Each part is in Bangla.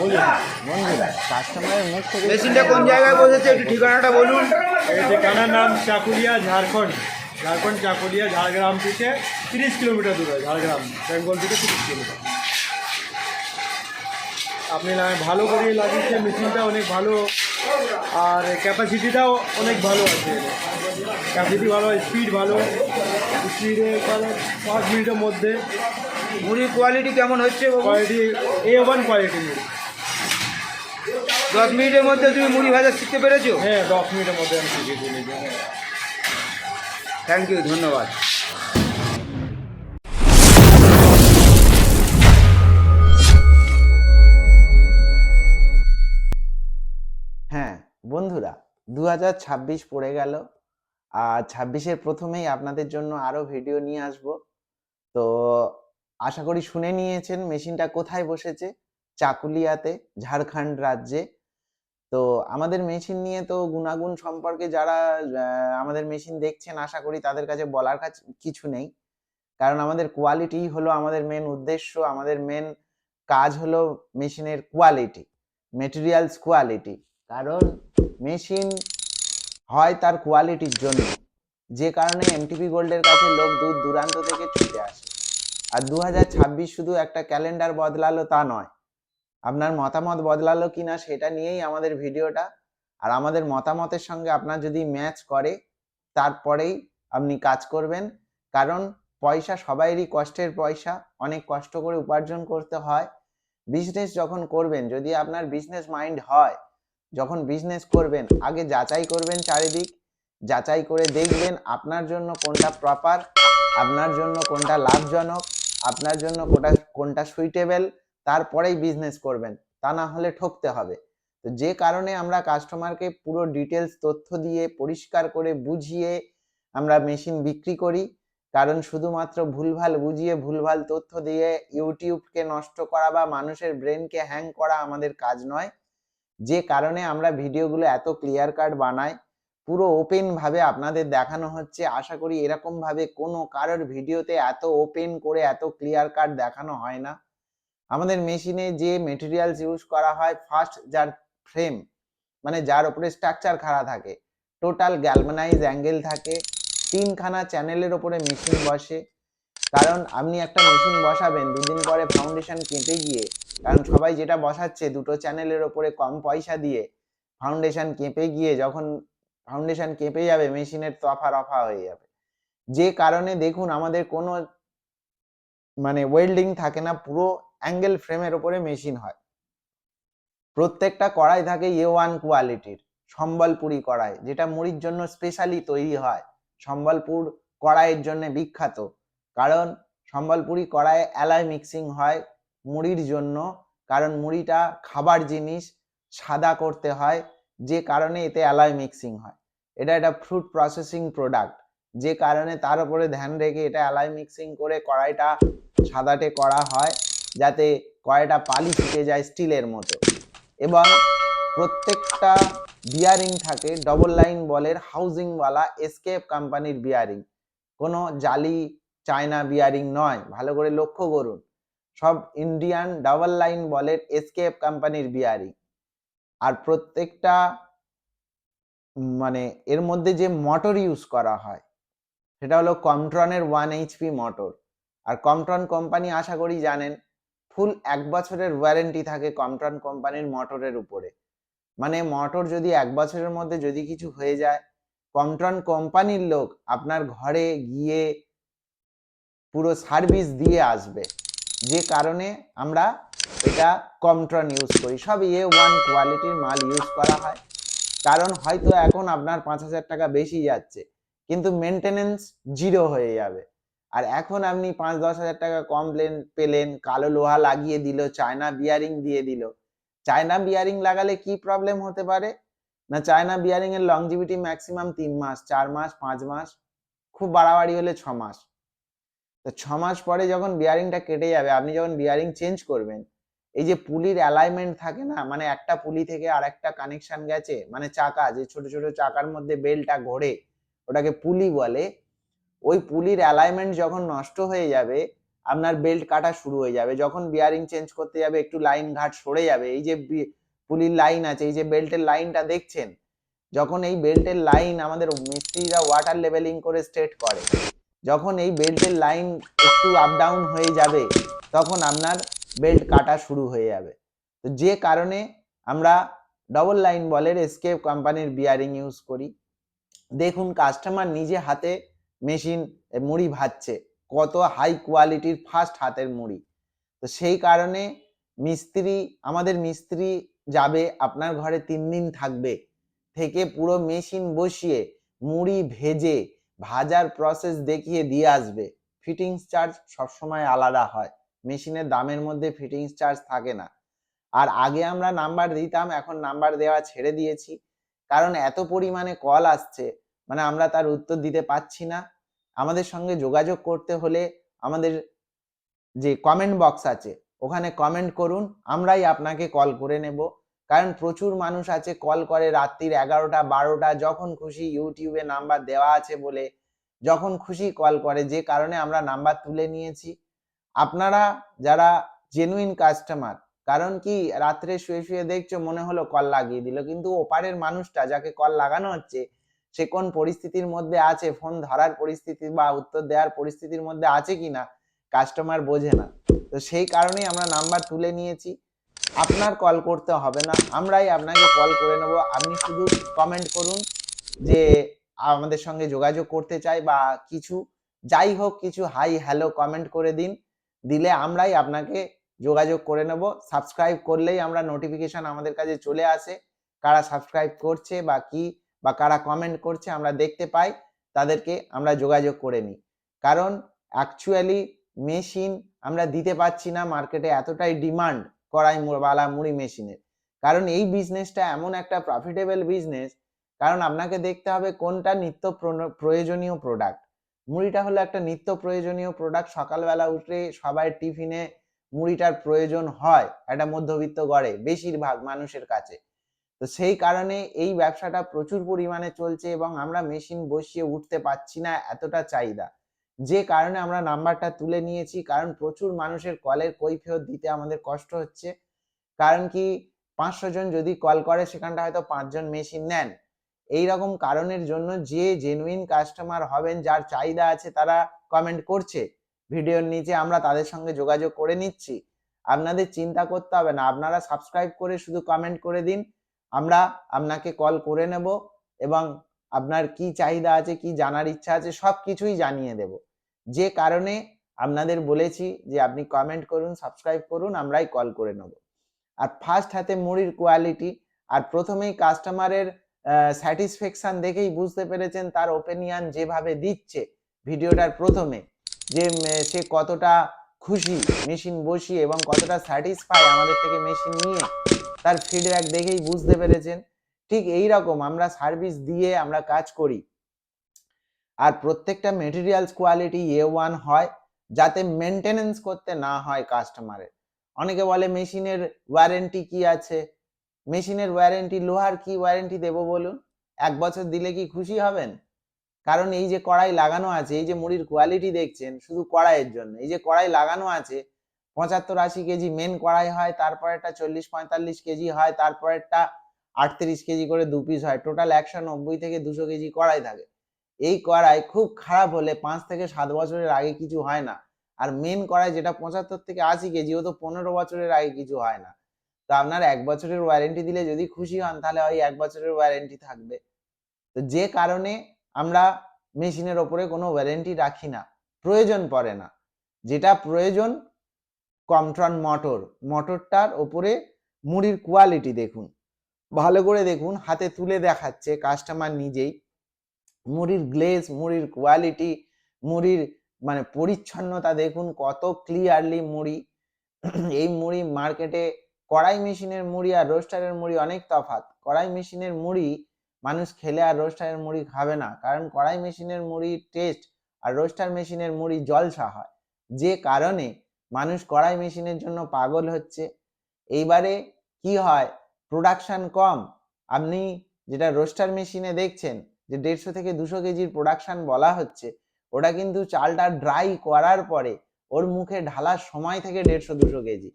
বন্ধুরা কাস্টমারের মুখ থেকে মেশিনটা কোন জায়গায় বসেছে একটু ঠিকানাটা বলুন। এই ঠিকানার নাম চাকুলিয়া ঝাড়খণ্ড। ঝাড়খণ্ড চাকুলিয়া ঝাড়গ্রাম থেকে তিরিশ কিলোমিটার দূরে ঝাড়গ্রাম বেঙ্গল থেকে তিরিশ কিলোমিটার। আপনি না ভালো করে লাগিয়েছে মেশিনটা অনেক ভালো আর ক্যাপাসিটিটাও অনেক ভালো আছে। ক্যাপাসিটি ভালো স্পিড ভালো স্পিডে ভালো পাঁচ মিনিটের মধ্যে মুড়ির কোয়ালিটি কেমন হচ্ছে কোয়ালিটি এ ওয়ান কোয়ালিটি দশ মিনিটের মধ্যে তুমি মুড়ি ভাজা শিখতে পেরেছ? হ্যাঁ দশ মিনিটের মধ্যে আমি দিই থ্যাংক ইউ ধন্যবাদ। হ্যাঁ বন্ধুরা দু হাজার ছাব্বিশ পড়ে গেল। আর ছাব্বিশের প্রথমেই আপনাদের জন্য আরও ভিডিও নিয়ে আসব। তো আশা করি শুনে নিয়েছেন মেশিনটা কোথায় বসেছে? চাকুলিয়াতে ঝাড়খণ্ড রাজ্যে। তো আমাদের মেশিন নিয়ে তো গুণাগুণ সম্পর্কে যারা আমাদের মেশিন দেখছেন, আশা করি তাদের কাছে বলার কাছে, কিছু নেই। কারণ আমাদের কোয়ালিটি হলো আমাদের মেন উদ্দেশ্য, আমাদের মেন কাজ হলো মেশিনের কোয়ালিটি মেটেরিয়ালস কোয়ালিটি কারণ মেশিন হয় তার কোয়ালিটির জন্য। যে কারণে এমটিপি গোল্ডের কাছে লোক দূর দূরান্ত থেকে ছুটে আসে। আর দু হাজার ছাব্বিশ শুধু একটা ক্যালেন্ডার বদলালো তা নয়। আপনার মতামত বদলালো কিনা সেটা নিয়েই আমাদের ভিডিওটা। আর আমাদের মতামতের সঙ্গে আপনার যদি ম্যাচ করে, তারপরেই আপনি কাজ করবেন। কারণ পয়সা সবাইরই কষ্টের পয়সা, অনেক কষ্ট করে উপার্জন করতে হয়। বিজনেস যখন করবেন, যদি আপনার বিজনেস মাইন্ড হয়, যখন বিজনেস করবেন, আগে যাচাই করবেন চারিদিক। যাচাই করে দেখবেন আপনার জন্য কোনটা প্রপার আপনার জন্য কোনটা লাভজনক, আপনার জন্য কোনটা কোনটা সুইটেবল তারপরেই বিজনেস করবেন, তা না হলে ঠকতে হবে। তো যে কারণে আমরা কাস্টমারকে পুরো ডিটেলস তথ্য দিয়ে পরিষ্কার করে বুঝিয়ে আমরা মেশিন বিক্রি করি, কারণ শুধুমাত্র ভুলভাল বুঝিয়ে, ভুলভাল তথ্য দিয়ে ইউটিউবকে নষ্ট করা বা মানুষের ব্রেনকে হ্যাং করা আমাদের কাজ নয়। যে কারণে আমরা ভিডিওগুলো এত ক্লিয়ার কাট বানাই, পুরো ওপেন ভাবে আপনাদের দেখানো হচ্ছে। আশা করি এরকম ভাবে কোনো কারোর ভিডিওতে এত ওপেন করে এত ক্লিয়ার কাট দেখানো হয় না। আমাদের মেশিনে যে মেটেরিয়ালস ইউজ করা হয় ফার্স্ট যার ফ্রেম মানে যার উপরে স্ট্রাকচার খাড়া থাকে টোটাল গ্যালভানাইজ অ্যাঙ্গেল থাকে, তিনখানা চ্যানেলের ওপরে মেশিন বসে। কারণ আপনি একটা মেশিন বসাবেন, দুদিন পরে ফাউন্ডেশন কেটে গিয়ে, কারণ সবাই যেটা বসাচ্ছে দুটো চ্যানেলের ওপরে কম পয়সা দিয়ে ফাউন্ডেশন কেঁপে গিয়ে যখন ফাউন্ডেশন কেঁপে যাবে, মেশিনের তফা রফা হয়ে যাবে। যে কারণে দেখুন, আমাদের কোনো মানে ওয়েল্ডিং থাকে না, পুরো অ্যাঙ্গেল ফ্রেমের ওপরে মেশিন হয়। প্রত্যেকটা কড়াই থাকে এ ওয়ান কোয়ালিটির সম্বলপুরি কড়াই, যেটা মুড়ির জন্য স্পেশালি তৈরি হয়। সম্বলপুর কড়াইয়ের জন্য বিখ্যাত, কারণ সম্বলপুরি কড়াইয়ে অ্যালয় মিক্সিং হয় মুড়ির জন্য, কারণ মুড়িটা খাবার জিনিস সাদা করতে হয়, যে কারণে এতে অ্যালয় মিক্সিং হয়। এটা একটা ফ্রুট প্রসেসিং প্রোডাক্ট যে কারণে তার উপরে ধ্যান রেখে এটা অ্যালয় মিক্সিং করে কড়াইটা সাদাটে করা হয়। যাতে কড়াইটা পালি ফুটে যায় স্টিলের মতো। এবং প্রত্যেকটা বিয়ারিং থাকে ডবল লাইন বলের হাউজিংওয়ালা এসকেপ কোম্পানির বিয়ারিং কোনো জালি চায়না বিয়ারিং নয়, ভালো করে লক্ষ্য করুন। সব ইন্ডিয়ান ডাবল লাইন বলের এসকেপ কোম্পানির বিয়ারিং আর প্রত্যেকটা মানে এর মধ্যে যে মোটর ইউজ করা হয়, সেটা হলো কমট্রনের ওয়ান এইচপি মোটর আর কমট্রন কোম্পানি আশা করি জানেন ফুল এক বছরের ওয়ারেন্টি থাকে কমট্রন কোম্পানির মোটরের উপরে। মানে মোটর যদি এক বছরের মধ্যে যদি কিছু হয়ে যায় কমট্রন কোম্পানির লোক আপনার ঘরে গিয়ে পুরো সার্ভিস দিয়ে আসবে। যে কারণে আমরা এটা কমট্রন ইউজ করি। সব এ ওয়ান কোয়ালিটির মাল ইউজ করা হয়। কারণ হয়তো এখন আপনার পাঁচ হাজার টাকা বেশি যাচ্ছে, কিন্তু মেনটেনেন্স জিরো হয়ে যাবে। আর এখন আপনি পাঁচ, দশ হাজার টাকা কমপ্লেন পেলেন, কালো লোহা লাগিয়ে দিল, চায়না বিয়ারিং দিয়ে দিল। চায়না বিয়ারিং লাগালে কি প্রবলেম হতে পারে? না চায়না বিয়ারিং এর লংজিভিটি ম্যাক্সিমাম তিন মাস, চার মাস, পাঁচ মাস, খুব বাড়াবাড়ি হলে ছ মাস। তো ছ মাস পরে যখন বিয়ারিংটা কেটে যাবে, আপনি যখন বিয়ারিং চেঞ্জ করবেন, এই যে পুলির অ্যালাইনমেন্ট থাকে না মানে একটা পুলি থেকে আরেকটা কানেকশন গেছে মানে চাকা, যে ছোট ছোট চাকার মধ্যে বেলটা ঘোরে, ওটাকে পুলি বলে ওই পুলির অ্যালাইনমেন্ট যখন নষ্ট হয়ে যাবে, আপনার বেল্ট কাটা শুরু হয়ে যাবে, যখন বিয়ারিং চেঞ্জ করতে যাবে, একটু লাইন ঘাট সরে যাবে, এই যে পুলির লাইন আছে, এই যে বেল্টের লাইনটা দেখছেন? যখন এই বেল্টের লাইন আমাদের মিস্ত্রিরা ওয়াটার লেভেলিং করে স্ট্রেট করে, যখন এই বেল্টের লাইন একটু আপ ডাউন হয়ে যাবে, তখন আপনার বেল্ট কাটা শুরু হয়ে যাবে। তো যে কারণে আমরা ডবল লাইন বলের এসকেপ কোম্পানির বিয়ারিং ইউজ করি। দেখুন কাস্টমার নিজে হাতে মেশিন মুড়ি ভাজছে। কত হাই কোয়ালিটির ফার্স্ট হাতের মুড়ি। তো সেই কারণে মিস্ত্রি, আমাদের মিস্ত্রি যাবে, আপনার ঘরে তিন দিন থাকবে। থেকে পুরো মেশিন বসিয়ে মুড়ি ভেজে ভাজার প্রসেস দেখিয়ে দিয়ে আসবে। ফিটিংস চার্জ সবসময় আলাদা হয়। মেশিনের দামের মধ্যে ফিটিংস চার্জ থাকে না। আর আগে আমরা নাম্বার দিতাম, এখন নাম্বার দেওয়া ছেড়ে দিয়েছি। কারণ এত পরিমাণে কল আসছে। মানে আমরা তার উত্তর দিতে পাচ্ছি না। আমাদের সঙ্গে যোগাযোগ করতে হলে আমাদের যে কমেন্ট বক্স আছে, ওখানে কমেন্ট করুন, আমরাই আপনাকে কল করে নেব। কারণ প্রচুর মানুষ আছে কল করে রাত্রির এগারোটা, বারোটা, যখন খুশি ইউটিউবে নাম্বার দেওয়া আছে বলে, যখন খুশি কল করে, যে কারণে আমরা নাম্বার তুলে নিয়েছি। আপনারা যারা জেনুইন কাস্টমার কারণ কি রাত্রে শুয়ে শুয়ে দেখছ, মনে হলো কল লাগিয়ে দিল, কিন্তু ওপারের মানুষটা যাকে কল লাগানো হচ্ছে সে কোন পরিস্থিতির মধ্যে আছে, ফোন ধরার পরিস্থিতি বা উত্তর দেওয়ার পরিস্থিতির মধ্যে আছে কিনা কাস্টমার বোঝে না। তো সেই কারণেই আমরা নাম্বার তুলে নিয়েছি। আপনার কল করতে হবে না, আমরাই আপনাকে কল করে নেব। আপনি শুধু কমেন্ট করুন যে আমাদের সঙ্গে যোগাযোগ করতে চাই বা কিছু, যাই হোক কিছু হাই হ্যালো কমেন্ট করে দিন। দিলে আমরাই আপনাকে যোগাযোগ করে নেব। সাবস্ক্রাইব করলেই আমরা নোটিফিকেশন আমাদের কাছে চলে আসে। কারা সাবস্ক্রাইব করছে বা কি বা কারা কমেন্ট করছে আমরা দেখতে পাই, তাদেরকে আমরা যোগাযোগ করে নিই। কারণ অ্যাকচুয়ালি মেশিন আমরা দিতে পারছি না মার্কেটে এতটাই ডিমান্ড কড়াই মু- বালা মুড়ি মেশিনের কারণ এই বিজনেসটা এমন একটা প্রফিটেবল বিজনেস কারণ আপনাকে দেখতে হবে কোনটা নিত্য প্রয়োজনীয় প্রোডাক্ট মুড়িটা হলো একটা নিত্য প্রয়োজনীয় প্রোডাক্ট সকালবেলা উঠে সবাই টিফিনে মুড়িটার প্রয়োজন হয়, একটা মধ্যবিত্ত গড়ে বেশিরভাগ মানুষের কাছে। তো সেই কারণে এই ব্যবসাটা প্রচুর পরিমাণে চলছে এবং আমরা মেশিন বসিয়ে উঠতে পারছি না এতটা চাহিদা। যে কারণে আমরা নাম্বারটা তুলে নিয়েছি, কারণ প্রচুর মানুষের কলের কৈফিয়ত দিতে আমাদের কষ্ট হচ্ছে। কারণ কি, পাঁচশো জন যদি কল করে, সেখানটা হয়তো পাঁচজন মেশিন নেন। এই রকম কারণের জন্য যে জেনুইন কাস্টমার হবেন, যার চাহিদা আছে, তারা কমেন্ট করছে। ভিডিওর নিচে আমরা তাদের সঙ্গে যোগাযোগ করে নিচ্ছি। আপনাদের চিন্তা করতে হবে না। আপনারা সাবস্ক্রাইব করে শুধু কমেন্ট করে দিন। আমরা আপনাকে কল করে নেব এবং আপনার কি চাহিদা আছে, কি জানার ইচ্ছা আছে সব কিছুই জানিয়ে দেব। যে কারণে আপনাদের বলেছি যে আপনি কমেন্ট করুন সাবস্ক্রাইব করুন, আমরাই কল করে নেব। আর ফার্স্ট হাতে মুড়ির কোয়ালিটি আর প্রথমেই কাস্টমারের স্যাটিসফ্যাকশন দেখেই বুঝতে পেরেছেন তার ওপিনিয়ন যেভাবে দিচ্ছে ভিডিওটার প্রথমে, যে সে কতটা খুশি মেশিন বসিয়ে এবং কতটা স্যাটিসফাই আমাদের থেকে মেশিন নিয়ে তার ফিডব্যাক দেখেই বুঝতে পেরেছেন। ঠিক এই রকম আমরা সার্ভিস দিয়ে আমরা কাজ করি। আর প্রত্যেকটা মেটেরিয়ালস কোয়ালিটি এ ওয়ান হয়, যাতে মেনটেনেন্স করতে না হয় কাস্টমারের অনেকে বলে মেশিনের ওয়ারেন্টি কি আছে? মেশিনের ওয়ারেন্টি লোহার কি ওয়ারেন্টি দেবো বলুন? এক বছর দিলে কি খুশি হবেন? কারণ এই যে কড়াই লাগানো আছে, এই যে মুড়ির কোয়ালিটি দেখছেন, শুধু কড়াইয়ের জন্য। এই যে কড়াই লাগানো আছে পঁচাত্তর আশি কেজি মেন কড়াই হয় তারপর একটা চল্লিশ পঁয়তাল্লিশ কেজি হয় তারপর একটা আটত্রিশ কেজি করে দু পিস হয়। টোটাল একশো নব্বই থেকে দুশো কেজি কড়াই থাকে। এই কড়াই খুব খারাপ হলে পাঁচ থেকে সাত বছরের আগে কিছু হয় না। আর মেন কড়াই যেটা পঁচাত্তর থেকে আশি কেজি, ও তো পনেরো বছরের আগে কিছু হয় না। তো আপনার এক বছরের ওয়ারেন্টি দিলে যদি খুশি হন, তাহলে ওই এক বছরের ওয়ারেন্টি থাকবে। তো যে কারণে আমরা মেশিনের ওপরে কোনো ওয়ারেন্টি রাখি না। প্রয়োজন পড়ে না। যেটা প্রয়োজন কমট্রন মোটর। মোটরটার ওপরে মুড়ির কোয়ালিটি দেখুন। ভালো করে দেখুন, হাতে তুলে দেখাচ্ছে কাস্টমার নিজেই। মুড়ির গ্লেজ মুড়ির কোয়ালিটি মুড়ির মানে পরিচ্ছন্নতা দেখুন, কত ক্লিয়ারলি মুড়ি। এই মুড়ি মার্কেটে কড়াই মেশিনের মুড়ি আর রোস্টারের মুড়ি অনেক তফাৎ। কড়াই মেশিনের মুড়ি মানুষ খেলে আর রোস্টারের মুড়ি খাবে না। কারণ কড়াই মেশিনের মুড়ি টেস্ট আর রোস্টার মেশিনের মুড়ি জলসা হয়। যে কারণে মানুষ কড়াই মেশিনের জন্য পাগল হচ্ছে। এইবারে কি হয়? প্রোডাকশন কম। আপনি যেটা রোস্টার মেশিনে দেখছেন, যে দেড়শো থেকে দুশো কেজির প্রোডাকশন বলা হচ্ছে, ওটা কিন্তু চালটা ড্রাই করার পরে ওর মুখে ঢালার সময় থেকে দেড়শো দুশো কেজি।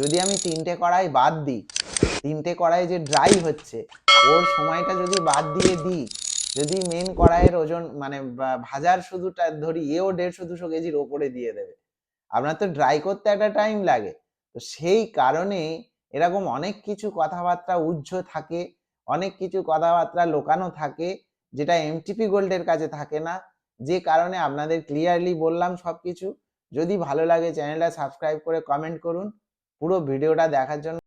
যদি আমি তিনটে কড়াই বাদ দিই, তিনটে কড়াই যে ড্রাই হচ্ছে, ওর সময়টা যদি বাদ দিয়ে দিই, যদি মেন কড়াইয়ের ওজন মানে ভাজার শুধুটা ধরি, এও দেড়শো দুশো কেজির ওপরে দিয়ে দেবে। আপনার তো ড্রাই করতে একটা টাইম লাগে। তো সেই কারণে এরকম অনেক কিছু কথাবার্তা উজ্জ থাকে, অনেক কিছু কথাবার্তা লোকানো থাকে, যেটা এমটিপি গোল্ডের কাছে থাকে না। যে কারণে আপনাদের ক্লিয়ারলি বললাম সব কিছু যদি ভালো লাগে চ্যানেলটা সাবস্ক্রাইব করে কমেন্ট করুন। পুরো ভিডিওটা দেখার জন্য